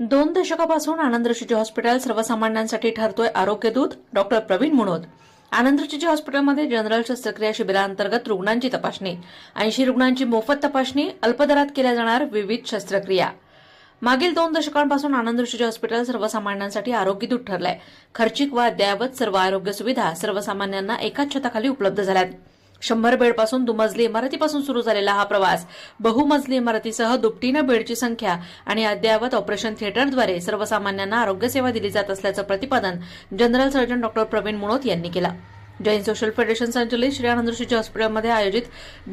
दोन दशकापासून आनंद ऋषीजी हॉस्पिटल सर्वसामान्यांसाठी ठरतोय आरोग्यदूत डॉक्टर प्रवीण मुनोद आनंद हॉस्पिटलमध्ये जनरल शस्त्रक्रिया शिबिरांतर्गत रुग्णांची तपासणी ऐंशी रुग्णांची मोफत तपासणी अल्पदरात केल्या जाणार विविध शस्त्रक्रिया. मागील दोन दशकांपासून आनंद ऋषीजी हॉस्पिटल सर्वसामान्यांसाठी आरोग्यदूत ठरलंय. खर्चिक व अद्ययावत सर्व आरोग्य सुविधा सर्वसामान्यांना एकाच छताखाली उपलब्ध झाल्यात. शंभर बेडपासून दुमजली इमारतीपासून सुरू झालेला हा प्रवास बहुमजली इमारतीसह दुपटीनं बेडची संख्या आणि अद्ययावत ऑपरेशन थिएटरद्वारे सर्वसामान्यांना आरोग्यसेवा दिली जात असल्याचं प्रतिपादन general surgeon doctor Pravin Munot यांनी केलं. जैन सोशल फेडरेशन संचलित श्री आनंद हॉस्पिटलमध्ये आयोजित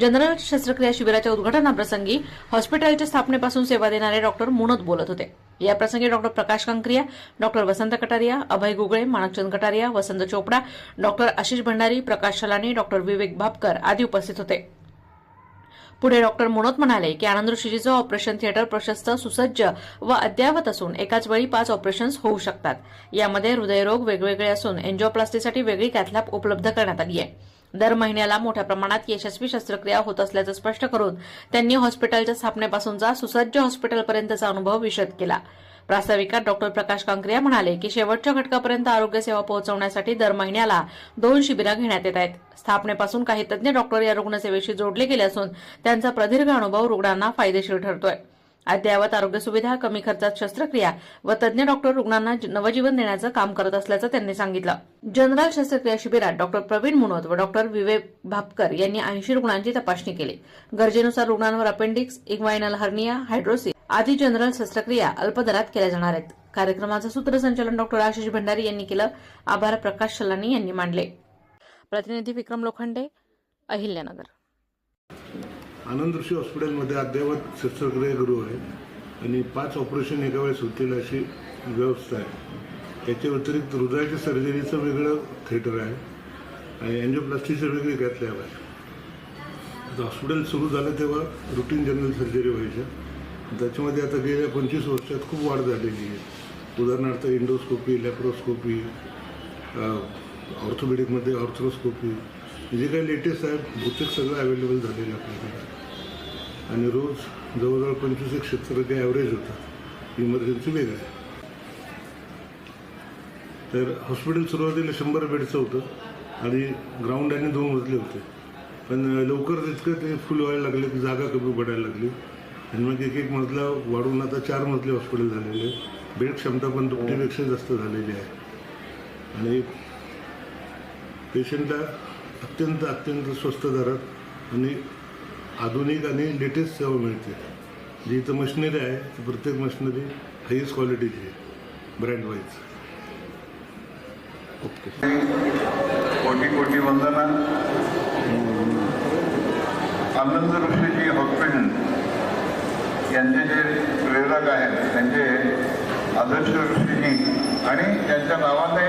जनरल शस्त्रक्रिया शिबिराच्या उद्घाटनाप्रसंगी हॉस्पिटलच्या स्थापनेपासून सेवा देणारे डॉक्टर मुनोत बोलत होते. याप्रसंगी doctor Prakash Kankaria doctor Vasant Kataria Abhay Gugale Manakchand Kataria Vasant Chopda doctor Ashish Bhandari Prakash Salani doctor Vivek Bhapkar आदी उपस्थित होते. पुढे डॉक्टर मुनोत म्हणाले की आनंद ऋषीजीचं ऑपरेशन थिएटर प्रशस्त सुसज्ज व अद्ययावत असून एकाच वेळी पाच ऑपरेशन्स होऊ शकतात. यामध्ये हृदयरोग वेगवेगळे असून एन्जिओप्लास्टीसाठी वेगळी कॅथलॅब उपलब्ध करण्यात आली आहे. दर महिन्याला मोठ्या प्रमाणात यशस्वी शस्त्रक्रिया होत असल्याचं स्पष्ट करून त्यांनी हॉस्पिटलच्या स्थापनेपासूनचा सुसज्ज हॉस्पिटलपर्यंतचा अनुभव विशद केला. प्रास्ताविकात डॉक्टर प्रकाश कांक्रिया म्हणाले की शेवटच्या घटकापर्यंत आरोग्य सेवा पोहोचवण्यासाठी दर महिन्याला दोन शिबिरं घेण्यात येत आहेत. स्थापनेपासून काही तज्ज्ञ डॉक्टर या रुग्णसेवेशी जोडले गेले असून त्यांचा प्रदीर्घ अनुभव रुग्णांना फायदेशीर ठरतोय. अद्ययावत आरोग्य सुविधा कमी खर्चात शस्त्रक्रिया व तज्ज्ञ डॉक्टर रुग्णांना नवजीवन देण्याचं काम करत असल्याचं त्यांनी सांगितलं. जनरल शस्त्रक्रिया शिबिरात डॉक्टर प्रवीण मुनोत व डॉक्टर विवेक भापकर यांनी ऐंशी रुग्णांची तपासणी केली. गरजेनुसार रुग्णांवर अपेंडिक्स इग्वायनल हर्निया हायड्रोसिस आदी जनरल शस्त्रक्रिया अल्पदरात केल्या जाणार आहेत. कार्यक्रमाचं सूत्रसंचालन डॉक्टर आशिष भंडारी यांनी केलं. आभार प्रकाश शलानी यांनी मांडले. प्रतिनिधी विक्रम लोखंडे अहिल्यानगर. आनंद ऋषी हॉस्पिटलमध्ये अद्ययावत शस्त्रक्रियागृह आहे. आणि पाच ऑपरेशन एका वेळेस होतील अशी व्यवस्था आहे. याच्या व्यतिरिक्त हृदयाच्या सर्जरीचं वेगळं थिएटर आहे. आणि अँजिओप्लास्टीचं वेगळी कॅथलॅब आहे. आता हॉस्पिटल सुरू झालं तेव्हा रुटीन जनरल सर्जरी व्हायच्या त्याच्यामध्ये आता गेल्या पंचवीस वर्षात खूप वाढ झालेली आहे. उदाहरणार्थ इंडोस्कोपी लॅप्रोस्कोपी ऑर्थोपेडिकमध्ये ऑर्थ्रोस्कोपी जे काही लेटेस्ट आहे? बहुतेक सगळं अवेलेबल झालेलं आहे आपल्याकडे. आणि रोज जवळजवळ पंचवीस एक क्षेत्र ॲव्हरेज होतं इमर्जन्सी वेगळं तर हॉस्पिटल सुरुवातीला शंभर बेडचं होतं आणि ग्राउंड आणि दोन मजले होते. पण लवकर तितकं ते फुल व्हायला लागले की जागा कमी पडायला लागली. आणि मग एक एक मजला वाढून आता चार मजले हॉस्पिटल झालेले आहे. बेड क्षमता पण दुपटीपेक्षा जास्त झालेली आहे. आणि पेशंटला अत्यंत अत्यंत स्वस्त दरात आणि आधुनिक आणि लेटेस्ट सेवा मिळते. जी इथं मशिनरी आहे ती प्रत्येक मशिनरी हायस्ट क्वालिटीची आहे ब्रँड वाईज कोटी कोटी वंदना. आनंद ऋषीजी हॉस्पिटल. यांचे जे प्रेरक आहेत त्यांचे आदर्श ऋषीजी आणि त्यांच्या नावाने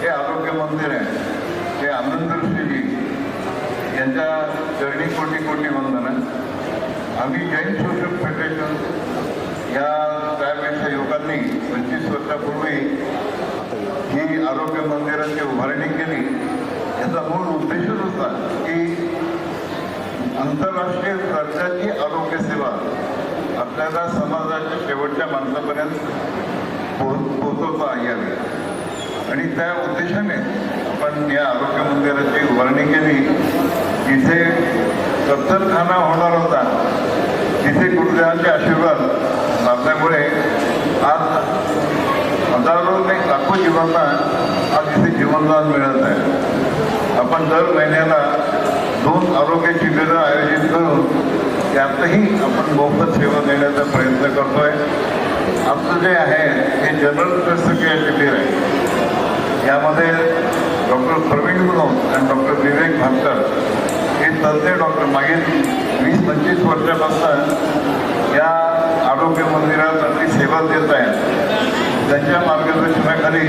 हे आरोग्य मंदिर आहे. ते आनंद ऋषीजी यांच्या चरणी कोटी कोटी वंदना. आम्ही जैन सोशल फेडरेशन या त्यापेक्षा युवकांनी पंचवीस वर्षापूर्वी ही आरोग्य मंदिराची उभारणी केली. याचा मूळ उद्देशच होता की आंतरराष्ट्रीय दर्जाची आरोग्य सेवा आपल्याला समाजाच्या शेवटच्या माणसापर्यंत पोहोचवता यावी. आणि त्या उद्देशाने आपण या आरोग्य मंदिराची उभारणी केली. जिथे कत्तलखाना होणार होता तिथे गुरुदेवांचे आशीर्वाद लाभल्यामुळे आज हजारो ते लाखो जीवांना आज इथे जीवनदान मिळत आहे. आपण दर महिन्याला दोन आरोग्य शिबिरं आयोजित करून त्यातही आपण मोफत सेवा देण्याचा प्रयत्न करतोय. आमचं जे आहे हे जनरल शस्त्रक्रिया शिबिर आहे. यामध्ये डॉक्टर प्रवीण गुणव आणि डॉक्टर विवेक भास्कर हे तज्ज्ञ डॉक्टर मागील वीस पंचवीस वर्षापासून या आरोग्य मंदिरात आपली सेवा देत आहेत. त्यांच्या मार्गदर्शनाखाली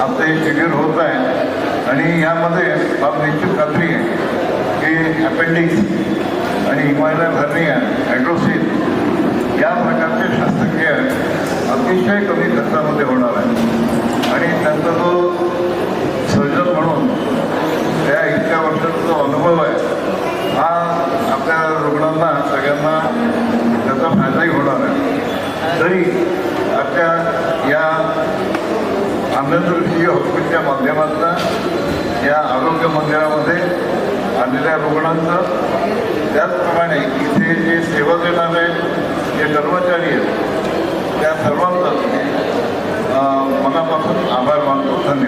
आपलं हे शिबिर होत आहे. आणि यामध्ये बाब निश्चित खात्री आहे की अपेंडिक्स आणि हिमालय हर्निया हायड्रोसिस या प्रकारचे शस्त्रक्रिया अतिशय कमी खर्चामध्ये होणार आहे. आणि त्यांचा जो सर्जन म्हणून त्या इतक्या वर्षाचा जो अनुभव आहे हा आपल्या रुग्णांना सगळ्यांना त्याचा फायदाही होणार आहे तरी आजच्या आमच्या या आनंद हॉस्पिटलच्या माध्यमातून या आरोग्य मंदिरामध्ये आलेल्या रुग्णांचं त्याचप्रमाणे इथे जे सेवा देणारे जे कर्मचारी आहेत त्या सर्वांचा मनापासून आभार मानतो. धन्यवाद.